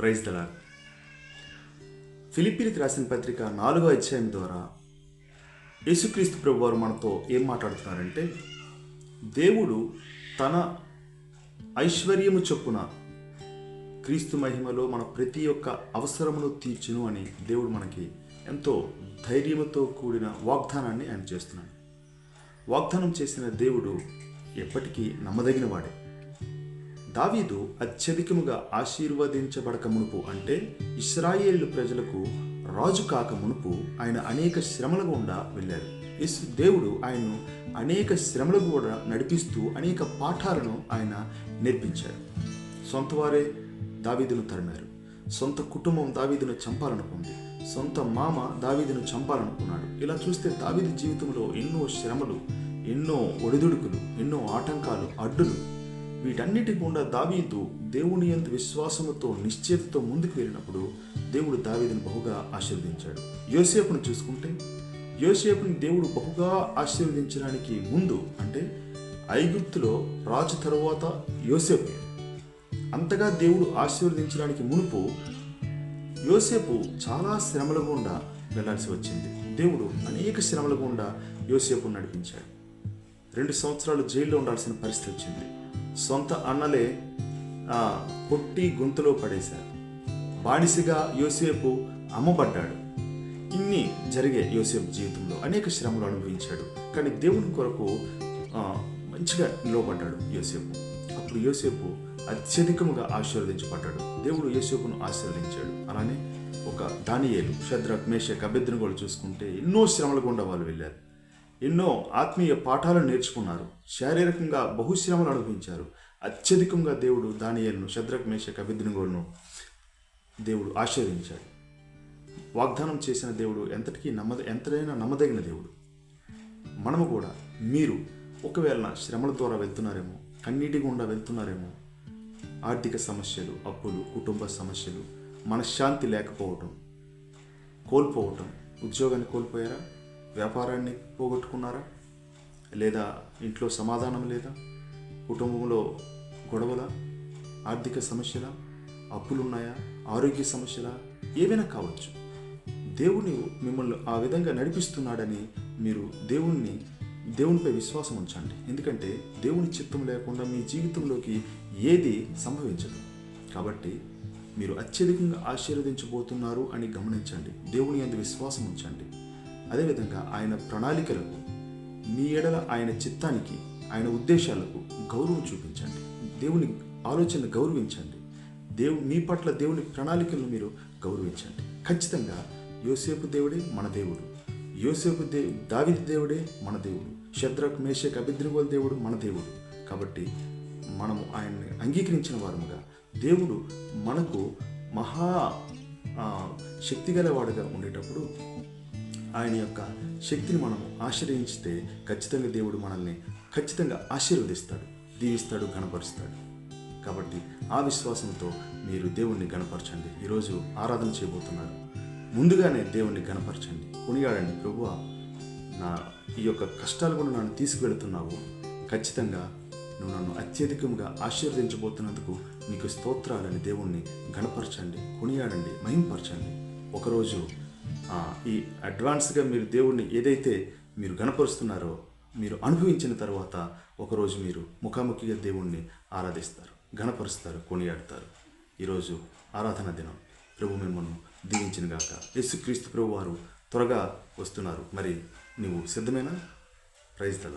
Praise దళ ఫిలిపీలకు రాసిన పత్రిక నాలుగో అధ్యాయం ద్వారా యేసుక్రీస్తు ప్రభు వారు మనతో ఏం మాట్లాడుతున్నారంటే దేవుడు తన ఐశ్వర్యము చొప్పున క్రీస్తు మహిమలో మన ప్రతి ఒక్క అవసరమును తీర్చును అని దేవుడు మనకి ఎంతో ధైర్యంతో కూడిన వాగ్దానాన్ని ఆయన చేస్తున్నాడు. వాగ్దానం చేసిన దేవుడు ఎప్పటికీ నమ్మదగిన వాడే దావీదు అత్యధికముగా ఆశీర్వదించబడక మునుపు అంటే ఇస్రాయేలు ప్రజలకు రాజు కాక మునుపు ఆయన అనేక శ్రమల గుండా వెళ్ళారు. ఇస్ దేవుడు ఆయన్ను అనేక శ్రమల కూడా నడిపిస్తూ అనేక పాఠాలను ఆయన నేర్పించాడు సొంత వారే దావీదును తరిమారు. సొంత కుటుంబం దావీదును చంపాలనుకుంది సొంత మామ దావీదును చంపాలనుకున్నాడు ఇలా చూస్తే దావీదు జీవితంలో ఎన్నో శ్రమలు ఎన్నో ఒడిదుడుకులు ఎన్నో ఆటంకాలు అడ్డులు వీటన్నిటి గుండా దావీదు దేవుని ఎంత విశ్వాసముతో నిశ్చేతతో ముందుకు వెళ్ళినప్పుడు దేవుడు దావీదును బహుగా ఆశీర్వదించాడు. యోసేపును చూసుకుంటే యోసేపుని దేవుడు బహుగా ఆశీర్వదించడానికి ముందు అంటే ఐగుప్తులో రాజు తరువాత యోసేపు. అంతగా దేవుడు ఆశీర్వదించడానికి మునుపు యోసేపు చాలా శ్రమల గుండా వెళ్ళాల్సి వచ్చింది. దేవుడు అనేక శ్రమల గుండా యోసేపు నడిపించాడు. రెండు సంవత్సరాలు జైల్లో ఉండాల్సిన పరిస్థితి వచ్చింది. సొంత అన్నలే ఆ, కొట్టి గొంతులో పడేశారు. బానిసగా యోసేపు అమ్మబడ్డాడు. ఇన్ని జరిగే యోసేపు జీవితంలో అనేక శ్రమలు అనుభవించాడు. కానీ దేవుని కొరకు మంచిగా నిలవబడ్డాడు యోసేపు. అప్పుడు యోసేపు అత్యధికముగా ఆశీర్వదించబడ్డాడు. దేవుడు యోసేపును ఆశీర్వదించాడు. అలానే ఒక దానియేలు షద్రక్ మేషక్ కూడా చూసుకుంటే ఎన్నో శ్రమల గుండా వాళ్ళు వెళ్ళారు. ఎన్నో ఆత్మీయ పాఠాలను నేర్చుకున్నారు. శారీరకంగా బహుశ్రమలు అనుభవించారు. అత్యధికంగా దేవుడు దానియేలును శద్రక్ మేష అభిద్రగోలను దేవుడు ఆశీర్వదించాడు. వాగ్దానం చేసిన దేవుడు ఎంతటికీ నమ్మద ఎంతైనా నమ్మదగిన దేవుడు. మనము కూడా మీరు ఒకవేళ శ్రమల ద్వారా వెళ్తున్నారేమో కన్నీటి గుండా వెళ్తున్నారేమో ఆర్థిక సమస్యలు అప్పులు కుటుంబ సమస్యలు మనశ్శాంతి లేకపోవటం కోల్పోవటం ఉద్యోగాన్ని కోల్పోయారా? వ్యాపారాన్ని పోగొట్టుకున్నారా? లేదా ఇంట్లో సమాధానం లేదా? కుటుంబంలో గొడవల? ఆర్థిక సమస్యల? అప్పులున్నాయా? ఆరోగ్య సమస్యల? ఏవైనా కావచ్చు. దేవుని మిమ్మల్ని ఆ విధంగా నడిపిస్తున్నాడని మీరు దేవుణ్ణి దేవునిపై విశ్వాసం ఉంచండి. ఎందుకంటే దేవుని చిత్తం లేకుండా మీ జీవితంలోకి ఏది సంభవించదు. కాబట్టి మీరు అత్యధికంగా ఆశీర్వదించబోతున్నారు అని గమనించండి. దేవుని అందు విశ్వాసం ఉంచండి. అదేవిధంగా ఆయన ప్రణాళికలకు మీ ఎడల ఆయన చిత్తానికి ఆయన ఉద్దేశాలకు గౌరవం చూపించండి. దేవుని ఆలోచన గౌరవించండి. దేవు మీ పట్ల దేవుని ప్రణాళికలను మీరు గౌరవించండి. ఖచ్చితంగా యోసేపు దేవుడే మన దేవుడు. యోసేపు దే దావిది దేవుడే మన దేవుడు. శద్రక్ మేషక్ అభిద్రగోల్ దేవుడు మన దేవుడు. కాబట్టి మనము ఆయన్ని అంగీకరించిన వారముగా దేవుడు మనకు మహా శక్తి శక్తిగలవాడుగా ఉండేటప్పుడు ఆయన యొక్క శక్తిని మనం ఆశ్రయించితే ఖచ్చితంగా దేవుడు మనల్ని ఖచ్చితంగా ఆశీర్వదిస్తాడు దీవిస్తాడు గణపరుస్తాడు కాబట్టి ఆ విశ్వాసంతో మీరు దేవుణ్ణి గణపరచండి ఈరోజు ఆరాధన చేయబోతున్నారు. ముందుగానే దేవుణ్ణి గణపరచండి కొనియాడండి ప్రభు నా ఈ యొక్క కష్టాలు కూడా నన్ను తీసుకువెళుతున్నావు. ఖచ్చితంగా నువ్వు నన్ను అత్యధికంగా ఆశీర్వదించబోతున్నందుకు నీకు స్తోత్రాలని దేవుణ్ణి గణపరచండి కొనియాడండి మహింపరచండి. ఒకరోజు ఈ అడ్వాన్స్గా మీరు దేవుణ్ణి ఏదైతే మీరు గణపరుస్తున్నారో మీరు అనుభవించిన తర్వాత ఒకరోజు మీరు ముఖాముఖిగా దేవుణ్ణి ఆరాధిస్తారు గణపరుస్తారు కొనియాడతారు. ఈరోజు ఆరాధన దినం. ప్రభు మిమ్మల్ని దీవించిన గాక. యేసుక్రీస్తు ప్రభు వారు త్వరగా వస్తున్నారు. మరి నువ్వు సిద్ధమేనా? ప్రైజ్ తల